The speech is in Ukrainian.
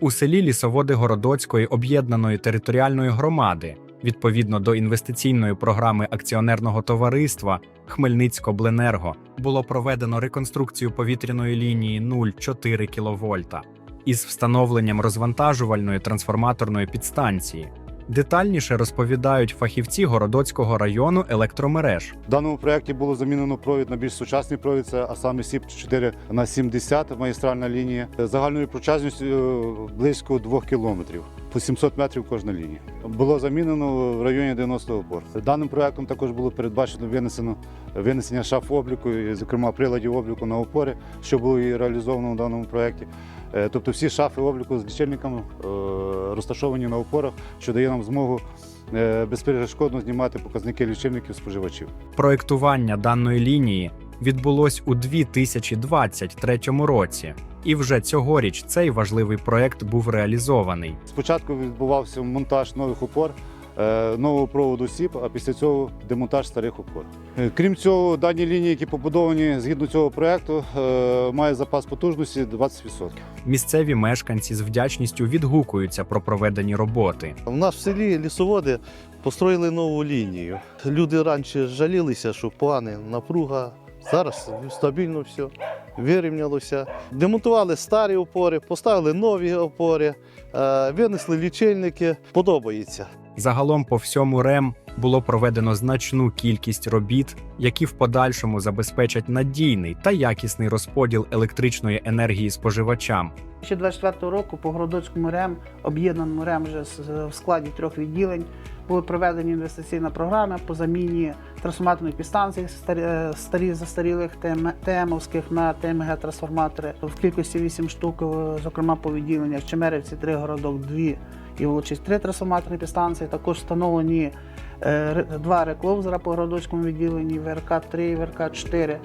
у селі Лісоводи Городоцької об'єднаної територіальної громади відповідно до інвестиційної програми акціонерного товариства Хмельницькобленерго було проведено реконструкцію повітряної лінії 0,4 кВт із встановленням розвантажувальної трансформаторної підстанції. Детальніше розповідають фахівці Городоцького району електромереж. В даному проєкті було замінено провід на більш сучасний провід, це, а саме СІП 4 на 70 магістральна лінія. Загальною прочасністю е, близько 2 кілометрів. По 700 метрів кожна лінія. Було замінено в районі 90 опор. Даним проєктом також було передбачено винесено винесення шаф обліку, і, зокрема приладів обліку на опори, що було і реалізовано в даному проєкті. Е, Тобто всі шафи обліку з лічильниками е, розташовані на опорах, що дає нам змогу е, безперешкодно знімати показники лічильників споживачів. Проектування даної лінії відбулось у 2023 році, і вже цьогоріч цей важливий проект був реалізований. Спочатку відбувався монтаж нових опор, е, нового проводу СІП, а після цього демонтаж старих опор. Е, Крім цього, дані лінії, які побудовані згідно цього проекту, е, мають запас потужності 20%. Місцеві мешканці з вдячністю відгукуються про проведені роботи. У нас в селі лісоводи построїли нову лінію. Люди раніше жалілися, що погана напруга. Зараз стабільно все, вирівнялося. Демонтували старі опори, поставили нові опори, е, винесли лічильники. Подобається. Загалом по всьому РЕМ було проведено значну кількість робіт, які в подальшому забезпечать надійний та якісний розподіл електричної енергії споживачам. 2024 року по Городоцькому РЕМ, об'єднаному РЕМ вже з- в складі трьох відділень, були проведені інвестиційна програма по заміні трансформаторних підстанцій е, старі застарілих ТМ, ТМовських на ТМГ трансформатори в кількості 8 штук, е, зокрема по відділеннях Чемерівці 3 городок 2 і Волочиськ 3 трансформаторні підстанції. Також встановлені е, два рекловзера по Городоцькому відділенні ВРК 3 і ВРК 4